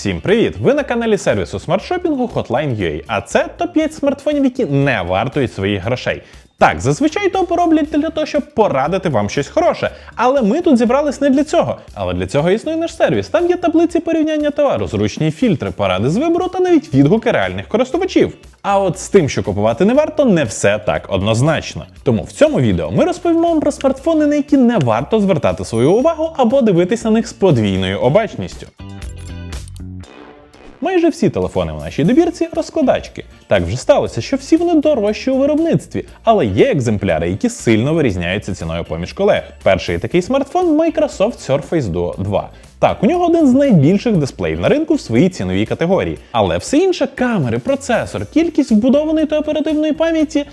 Всім привіт! Ви на каналі сервісу смартшопінгу Hotline.ua, а це топ-5 смартфонів, які не вартують своїх грошей. Так, зазвичай топи роблять для того, щоб порадити вам щось хороше. Але ми тут зібрались не для цього. Але для цього існує наш сервіс. Там є таблиці порівняння товару, зручні фільтри, поради з вибору та навіть відгуки реальних користувачів. А от з тим, що купувати не варто, не все так однозначно. Тому в цьому відео ми розповімо вам про смартфони, на які не варто звертати свою увагу або дивитися на них з подвійною обачністю. Майже всі телефони в нашій добірці розкладачки. Так вже сталося, що всі вони дорожчі у виробництві, але є екземпляри, які сильно вирізняються ціною поміж колег. Перший такий смартфон Microsoft Surface Duo 2. Так, у нього один з найбільших дисплеїв на ринку в своїй ціновій категорії. Але все інше камери, процесор, кількість вбудованої та оперативної пам'яті.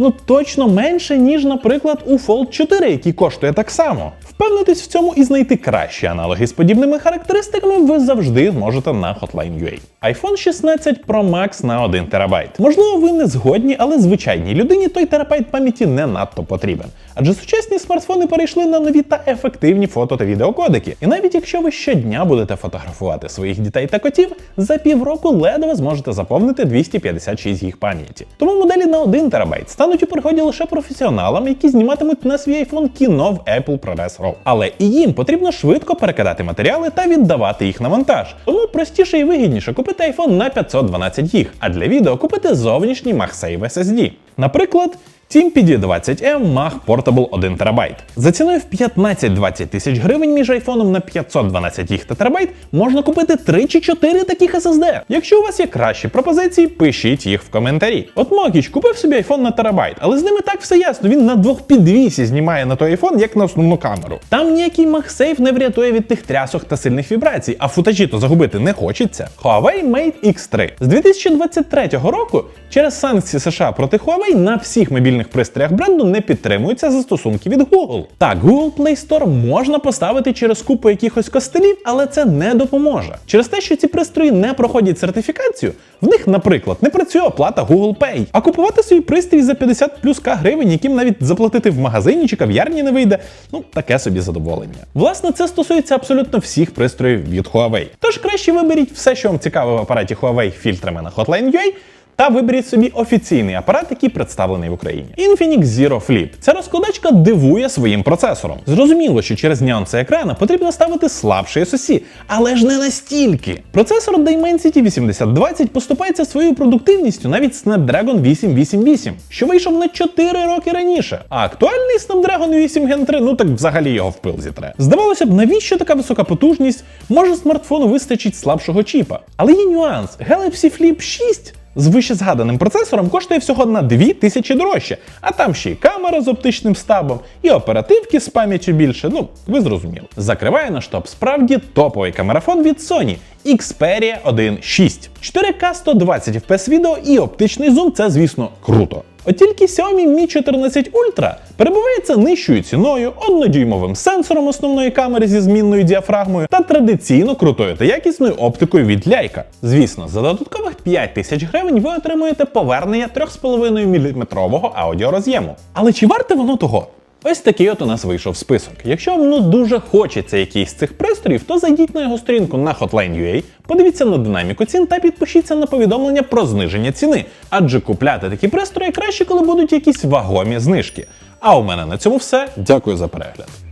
Ну точно менше, ніж, наприклад, у Fold 4, який коштує так само. Впевнитись в цьому і знайти кращі аналоги з подібними характеристиками ви завжди зможете на Hotline.ua. iPhone 16 Pro Max на 1 ТБ. Можливо, ви не згодні, але звичайній людині той терабайт пам'яті не надто потрібен. Адже сучасні смартфони перейшли на нові та ефективні фото та відеокодики. І навіть якщо ви щодня будете фотографувати своїх дітей та котів, за півроку ледве зможете заповнити 256 їх пам'яті. Тому моделі на 1 ТБ стануть у пригоді лише професіоналам, які зніматимуть на свій iPhone кіно в Apple ProRes RAW. Але і їм потрібно швидко перекидати матеріали та віддавати їх на монтаж. Тому простіше і вигідніше купити iPhone на 512 гіг, а для відео купити зовнішній MagSafe SSD. Наприклад, Team PD20M Mag Portable 1 ТБ. За ціною в 15-20 тисяч гривень між айфоном на 512 їх ТБ можна купити 3 чи 4 таких SSD. Якщо у вас є кращі пропозиції, пишіть їх в коментарі. От Мокіч купив собі айфон на терабайт, але з ними так все ясно. Він на двох підвісі знімає на той айфон, як на основну камеру. Там ніякий MagSafe не врятує від тих трясок та сильних вібрацій, а футажі то загубити не хочеться. Huawei Mate X3 з 2023 року через санкції США проти Huawei на всіх мобільних пристроях бренду не підтримуються застосунки від Google. Так, Google Play Store можна поставити через купу якихось костелів, але це не допоможе. Через те, що ці пристрої не проходять сертифікацію, в них, наприклад, не працює оплата Google Pay. А купувати свій пристрій за 50 плюс К гривень, яким навіть заплатити в магазині чи кав'ярні не вийде, ну таке собі задоволення. Власне, це стосується абсолютно всіх пристроїв від Huawei. Тож краще виберіть все, що вам цікаве в апараті Huawei фільтрами на Hotline.ua, та виберіть собі офіційний апарат, який представлений в Україні. Infinix Zero Flip. Ця розкладачка дивує своїм процесором. Зрозуміло, що через нюанси екрана потрібно ставити слабший SoC, але ж не настільки. Процесор Dimensity 8020 поступається своєю продуктивністю навіть Snapdragon 888, що вийшов на 4 роки раніше. А актуальний Snapdragon 8 Gen 3, ну так взагалі його в пил зітре. Здавалося б, навіщо така висока потужність? Може смартфону вистачить слабшого чіпа. Але є нюанс: Galaxy Flip 6 з вище згаданим процесором коштує всього на 2000 дорожче, а там ще й камера з оптичним стабом, і оперативки з пам'яттю більше. Ну, ви зрозуміли. Закриває наш топ справді топовий камерафон від Sony Xperia 1.6. 4К 120 FPS відео і оптичний зум це, звісно, круто. От тільки Xiaomi Mi 14 Ultra перебувається нижчою ціною, однодюймовим сенсором основної камери зі змінною діафрагмою та традиційно крутою та якісною оптикою від Leica. Звісно, за додаткових 5 тисяч гривень ви отримуєте повернення 3,5 мм аудіороз'єму. Але чи варте воно того? Ось такий от у нас вийшов список. Якщо вам ну дуже хочеться якийсь з цих пристроїв, то зайдіть на його сторінку на Hotline.ua, подивіться на динаміку цін та підпишіться на повідомлення про зниження ціни. Адже купляти такі пристрої краще, коли будуть якісь вагомі знижки. А у мене на цьому все. Дякую за перегляд.